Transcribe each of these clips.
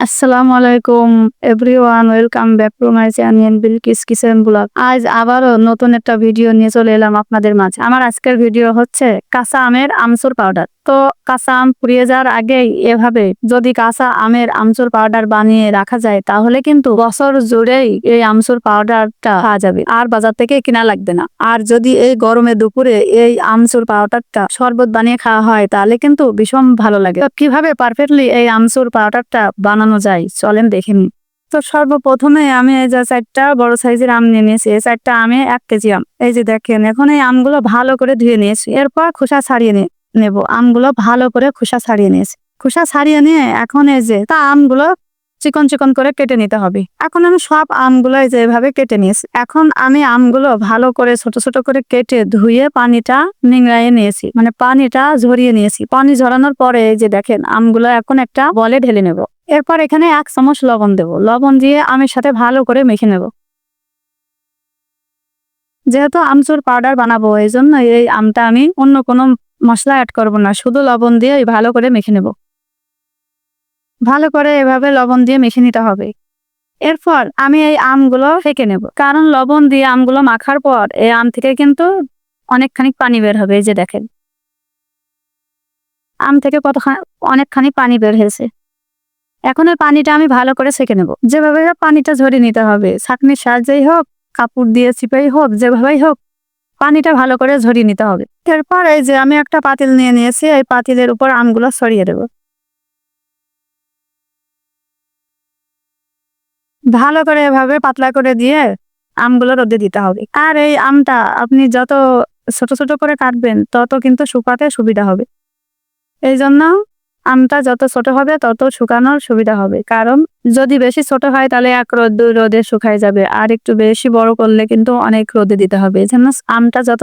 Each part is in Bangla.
আসসালামু আলাইকুম everyone welcome back to my channel Bilkis kitchen blog আজ আবারও নতুন একটা ভিডিও নিয়ে চলে এলাম আপনাদের মাঝে। আমার আজকের ভিডিও হচ্ছে কাঁচা আমের আমচুর পাউডার তো কাঁচা আম পুড়িয়ে যাওয়ার আগেই এভাবে যদি কাঁচা আমের আমচুর পাউডার বানিয়ে রাখা যায়, তাহলে কিন্তু বছর জুড়েই এই আমচুর পাউডারটা পাওয়া যাবে। আর বাজার থেকে কিনা লাগবে না। আর যদি এই গরমে দুপুরে এই আমচুর পাউডারটা শরবত বানিয়ে খাওয়া হয়, তাহলে কিন্তু ভীষণ ভালো লাগে। কীভাবে পারফেক্টলি এই আমচুর পাউডারটা বানানো যায়, চলেন দেখে নিই। তো সর্বপ্রথমে আমি এই যে চারটা বড় সাইজের আম নিয়ে নিয়েছি। এই চারটা আমে এক কেজি আম। এই যে দেখেন, এখন এই আমগুলো ভালো করে ধুয়ে নিয়েছি। এরপর খোসা ছাড়িয়ে নে- নেব। আমগুলো ভালো করে খোসা ছাড়িয়ে নিয়েছি। খোসা ছাড়িয়ে নিয়ে এখন এই যে, তা আমগুলো চিকন চিকন করে কেটে নিতে হবে। এখন আমি সব আমগুলো এই যে কেটে নিয়েছি। এখন আমি আমগুলো ভালো করে ছোট ছোট করে কেটে ধুয়ে পানিটা নিংড়াইয়ে নিয়েছি। মানে পানিটা ঝরিয়ে নিয়েছি। পানি ঝরানোর পরে যে দেখেন, আমগুলো এখন একটা বলে ঢেলে নেব। এরপর এখানে এক চামচ লবণ দেব। লবণ দিয়ে আমের সাথে ভালো করে মেখে নেব। যেহেতু আমচুর পাউডার বানাবো, এই জন্য এই আমটা আমি অন্য কোনো মশলা অ্যাড করব না, শুধু লবণ দিয়ে ভালো করে মেখে নেব। ভালো করে এভাবে লবণ দিয়ে মেখে নিতে হবে। এরপর আমি এই আমগুলো ফেকে নেব। কারণ লবণ দিয়ে আমগুলো মাখার পর এই আম থেকে কিন্তু অনেকখানি পানি বের হবে, এই যে দেখেন। আম থেকে কত অনেকখানি পানি বের হয়েছে। এখন ওই পানিটা আমি ভালো করে সেকে নেব। যেভাবে পানিটা ঝরিয়ে নিতে হবে। ছাঁকনির সাহায্যেই হোক, কাপড় দিয়ে চিপেই হোক, যেভাবেই হোক পানিটা ভালো করে ঝরিয়ে নিতে হবে। এরপর এই যে আমি একটা পাতিল নিয়ে নিয়েছি, এই পাতিলের উপর আমগুলো ছড়িয়ে দেব। ভালো করে এভাবে পাতলা করে দিয়ে আমগুলো রোদে দিতে হবে। আর এই আমটা আপনি যত ছোট ছোট করে কাটবেন, তত কিন্তু শুকাতে সুবিধা হবে। এই জন্য আমটা যত ছোট হবে, তত শুকানোর সুবিধা হবে। কারণ, যদি বেশি ছোট হয়, তাহলে এক রোদ, দুই রোদে শুকায় যাবে। আর একটু বেশি বড় করলে কিন্তু অনেক রোদে দিতে হবে। জন্য আমটা যত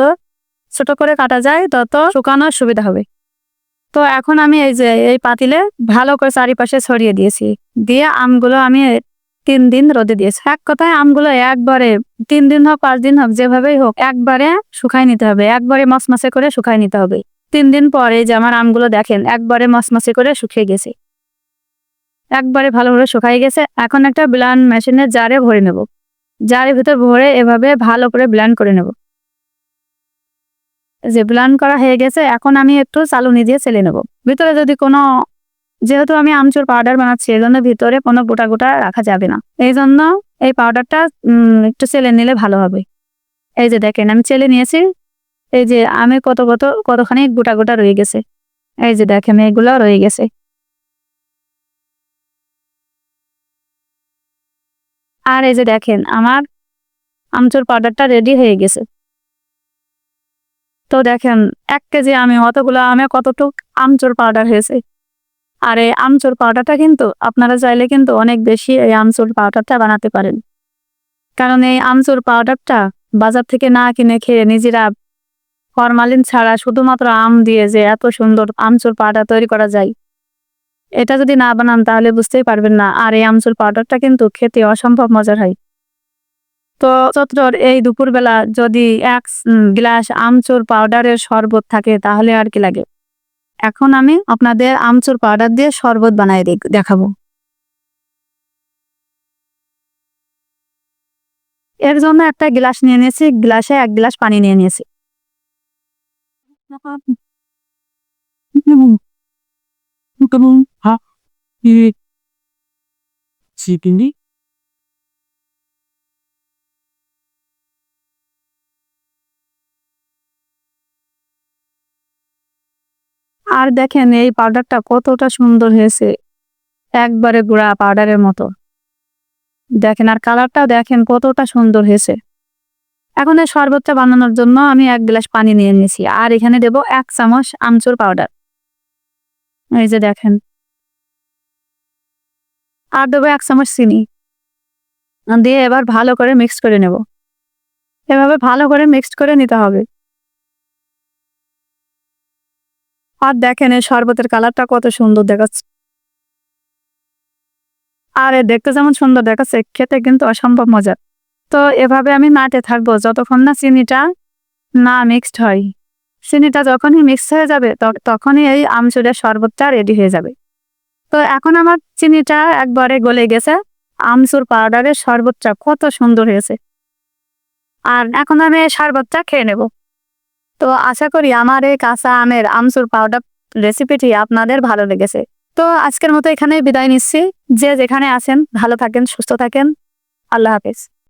ছোট করে কাটা যায়, তত শুকানোর সুবিধা হবে। তো এখন আমি এই যে, এই পাতিলে ভালো করে চারিপাশে ছড়িয়ে দিয়েছি। দিয়ে আমগুলো আমি তিন দিন রোদে দিয়েছি। এক কথায় আমগুলো একবারে তিন দিন হোক, পাঁচ দিন হোক, যেভাবেই হোক, একবারে শুকাই নিতে হবে। একবারে মশমশে করে শুকাই নিতে হবে। তিন দিন পরে যে আমার আমগুলো দেখেন, একবারে মশমশে করে শুকিয়ে গেছে। একবারে ভালোভাবে শুকাই গেছে। এখন একটা ব্লান্ড মেশিনের জারে ভরে নেব। জারের ভিতর ভরে এভাবে ভালো করে ব্ল্যান্ড করে নেব। যে ব্ল্যান্ড করা হয়ে গেছে, এখন আমি একটু চালুনি দিয়ে চেলে নেব। ভিতরে যদি কোনো, যেহেতু আমি আমচুর পাউডার বানাচ্ছি, এই জন্য ভিতরে কোনো গোটা গোটা রাখা যাবে না। এই জন্য এই পাউডারটা একটু চেলে নিলে ভালো হবে। এই যে দেখেন, আমি চেলে নিয়েছি। এই যে আমে কত কত কতখানি গোটা গোটা রয়ে গেছে। এই যে দেখেন এগুলো রয়ে গেছে। আর এই যে দেখেন, আমার আমচুর পাউডারটা রেডি হয়ে গেছে। তো দেখেন, এক কেজি আমি অতগুলো, আমে কতটুক আমচুর পাউডার হয়েছে। আর এই আমচুর পাউডারটা কিন্তু আপনারা চাইলে কিন্তু অনেক বেশি এই আমচুর পাউডারটা বানাতে পারেন। কারণ এই আমচুর পাউডারটা বাজার থেকে না কিনে খেয়ে নিজেরা ফরমালিন ছাড়া শুধুমাত্র আম দিয়ে যে এত সুন্দর আমচুর পাউডার তৈরি করা যায়। এটা যদি না বানান তাহলে বুঝতেই পারবেন না, আর এই আমচুর পাউডারটা কিন্তু খেতে অসম্ভব মজার হয়। তো চত্বর, এই দুপুরবেলা যদি এক গ্লাস আমচুর পাউডারের শরবত থাকে তাহলে আর কি লাগে? এখন আমি আপনাদের আমচুর পাউডার দিয়ে শরবত বানাই দেখাবো। এর জন্য একটা গ্লাস নিয়ে নিয়েছি, গ্লাসে এক গ্লাস পানি নিয়ে নিয়েছি। আর দেখেন এই পাউডারটা কতটা সুন্দর হয়েছে। একবারে গুঁড়া পাউডারের মতো। দেখেন আর কালারটাও দেখেন কতটা সুন্দর হয়েছে। এখন এই শরবতটা বানানোর জন্য আমি এক গ্লাস পানি নিয়ে নিয়েছি। আর এখানে দেব এক চামচ আমচুর পাউডার। এই যে দেখেন। আর দেবো এক চামচ চিনি। দিয়ে এবার ভালো করে মিক্স করে নেব। এভাবে ভালো করে মিক্সড করে নিতে হবে। আর দেখেন এই শরবতের কালারটা কত সুন্দর দেখাচ্ছে। আর দেখতে যেমন সুন্দর দেখাচ্ছে, খেতে কিন্তু অসম্ভব মজার। তো এভাবে আমি নাটে থাকব। যতক্ষণ না চিনিটা না মিক্সড হয়। চিনিটা যখনই মিক্স হয়ে যাবে তখনই এই আমচুরের শরবতটা রেডি হয়ে যাবে। তো এখন আমার চিনিটা একবারে গলে গেছে। আমচুর পাউডারের শরবতটা কত সুন্দর হয়েছে। আর এখন আমি এই শরবতটা খেয়ে নেব। তো আশা করি আমার এই কাঁচা আমের আমসুর পাউডার রেসিপিটি আপনাদের ভালো লেগেছে। তো আজকের মতো এখানে বিদায় নিচ্ছি। যে যেখানে আছেন, ভালো থাকেন, সুস্থ থাকেন। আল্লাহ হাফেজ।